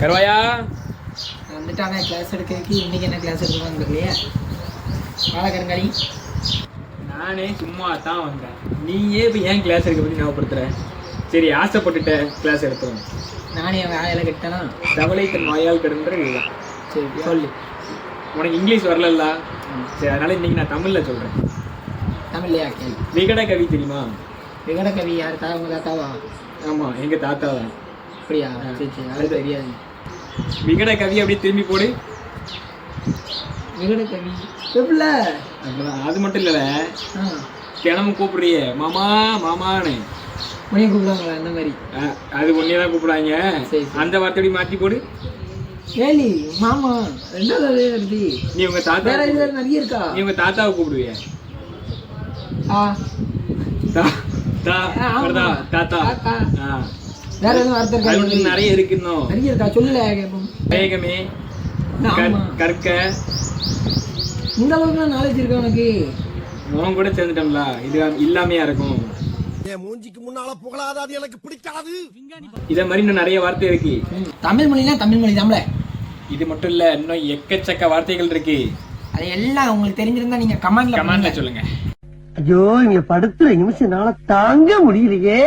கருவாயா? வந்துட்டாங்க கிளாஸ் எடுக்கிறதுக்கு. இன்னைக்கு என்ன கிளாஸ் எடுக்கணும்னு தெரியலையே. பாலக்கருங்காலி நானே சும்மா தான் வந்தேன். நீயே இப்போ ஏன் கிளாஸ் எடுக்க பற்றி ஞாபகப்படுத்துற? சரி ஆசைப்பட்டுட்ட கிளாஸ் எடுத்துரும் நானே அவன் ஆயில கட்டனா? தவளை தன் வாயால் கிடன்ற இதுதான். சரி சொல்லு. உனக்கு இங்கிலீஷ் வரலல்ல? சரி அதனால இன்னைக்கு நான் தமிழ்ல சொல்றேன். தமிழ்லையா? கேள்வி விகட கவி தெரியுமா? விகட கவி யார்? தா உங்க தாத்தாவா? ஆமா எங்க தாத்தா தான். அப்படியா? சரி சரி அது தெரியாது. விகட கவி அப்படியே திரும்பி போடு. விகட கவி. எப்படில? அது மட்டும் இல்ல ஆ. கிளம்பு கூப்பிடுறியே. மாமா மாமான்னு. உனையும் கூப்பிடுவாங்களா? அந்த மாதிரி. அது ஒன்னே தான் சரி. அந்த வார்த்தையோட மாத்தி போடு? ஏலி மாமா ரெண்டாவது வருது நீ உங்க தாத்தா நிறைய இருக்கா? நீ உங்க தாத்தாவை கூப்பிடுவிய. ஆ. தா தா தாத்தா. ஆ. வேற எதுவும் வார்த்தை இருக்கா அது இன்னும் நிறைய இருக்கு இன்னும் நிறைய இருக்கா? சொல்லல வேகமே கற்க. இந்த அளவுக்கு நாலேஜ் இருக்கா உனக்கு? உன் கூட சேர்ந்துட்டோம்ல. இது இல்லாமையா இருக்கும். என் மூஞ்சிக்கு முன்னால புகழாத அது எனக்கு பிடிக்காது. இத மாதிரி இன்னும் நிறைய வார்த்தை இருக்கு. தமிழ் மொழினா தமிழ் மொழி தான்ல இது மட்டும் இல்ல இன்னும் எக்கச்சக்க வார்த்தைகள் இருக்கு. அது எல்லாம் உங்களுக்கு தெரிஞ்சிருந்தா நீங்க கமெண்ட்ல கமெண்ட்ல சொல்லுங்க. ஐயோ இங்க படுத்துற நிமிஷம் தாங்க முடியலையே.